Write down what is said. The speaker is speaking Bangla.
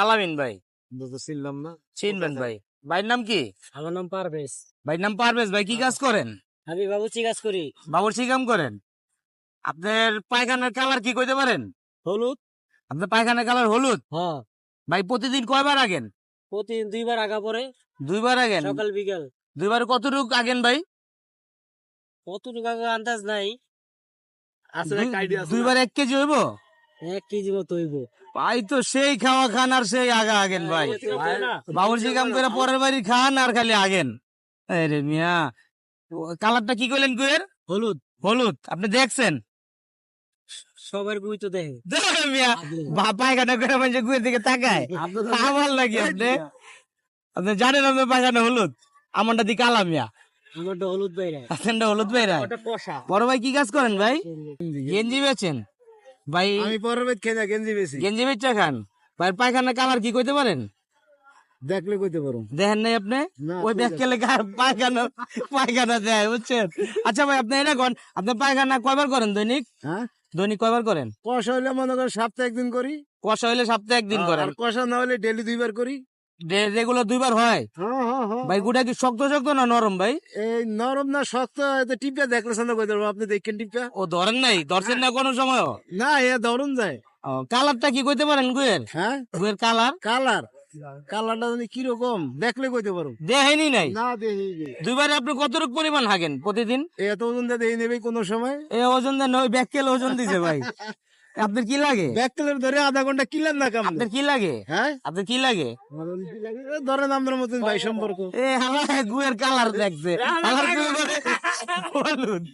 আলামিন ভাই। চিনলাম না। চিনবেন ভাই। ভাইয়ের নাম কি? আমার নাম পারভেজ। ভাইয়ের নাম পারভেজ ভাই কি কাজ করেন? আমি বাবুচি কাজ করি। বাবুর্চি কাম করেন? আপনার পায়খানার কালার কি কইতে পারেন? হলুদ। আপনার পায়খানার কালার হলুদ? হ্যাঁ। ভাই প্রতিদিন কয়বার আগেন? প্রতিদিন দুইবার আগা পরে। দুইবার আগেন? সকাল বিকাল। দুইবার কতটুক আগেন ভাই? কতটুকু আগা আন্দাজ নাই। আসলে দুইবার এক কেজি হইব? এক কেজি মতো হইব। ভাই তো সেই খাওয়া খান আর সেই আগা আগেন ভাই। বাবুর্চি কাম করে পরের বাড়ি খান আর খালি আগেন। আরে মিয়া কালারটা কি কুয়ের? হলুদ। হলুদ আপনি দেখছেন? সবার গুই তো দেখে। দেখেন মিয়া পায়খানা করে মানুষ কুয়ের দিকে তাকায়। আমার লাগে আপনি। আপনি জানেন আপনার পায়খানা হলুদ? আমারটা দিকে আলাম মিয়া। আমারটা হলুদ বাইরে আপনারটা হলুদ ভাই ওটা বড় ভাই কি কাজ করেন ভাই? গেঞ্জি বেচেন? ভাই আমি পরের বেদ খেয়ে গেঞ্জি বেশি। গেঞ্জি বেচা খান? ভাই পায়খানা কালার কি কইতে পারেন? দেখলে কইতে পারো। দেখেন নাই আপনি? ওই কই ব্যাগ খেলে পায়খানা পায়খানা দেয় বুঝছেন? আচ্ছা ভাই আপনি এটা করেন আপনি পায়খানা কয়বার করেন দৈনিক? হ্যাঁ? দৈনিক কয়বার করেন? কষা হইলে মনে করেন সপ্তাহে একদিন করি। কষা হইলে সপ্তাহে একদিন করেন। কষা না হলে ডেলি দুইবার করি। দুইবার হয়। হ্যাঁ হ্যাঁ হ্যাঁ ভাই গুটা কি শক্ত শক্ত না নরম ভাই? এই নরম না শক্ত এত টিপা দেখলে সামনে কইতে আপনি দেখেন টিপা ও ধরেন নাই ধরছেন না কোনো সময়? না এ ধরুন যায়। কালারটা কি কইতে পারেন গুয়ের? হ্যাঁ? গুয়ের কালার? কালার। কালারটা জানি কীরকম দেখলে কইতে পারো। দেখেনি নাই? না দুইবারে আপনি কতটুকু পরিমাণ হাগেন প্রতিদিন? এত ওজন দিয়ে দেখি নেবে কোনো সময়। এই ওজন দেন ওই ব্যাগ কেলে ওজন দিছে ভাই। আপনার কি লাগে? ব্যাক কেলের ধরে আধা ঘণ্টা কিলাম না কাম আপনার? কি লাগে? হ্যাঁ? আপনার কি লাগে? ধরেন আপনার মতন ভাই সম্পর্ক। এ হালা গুয়ের কালার দেখছে। কালার হলুদ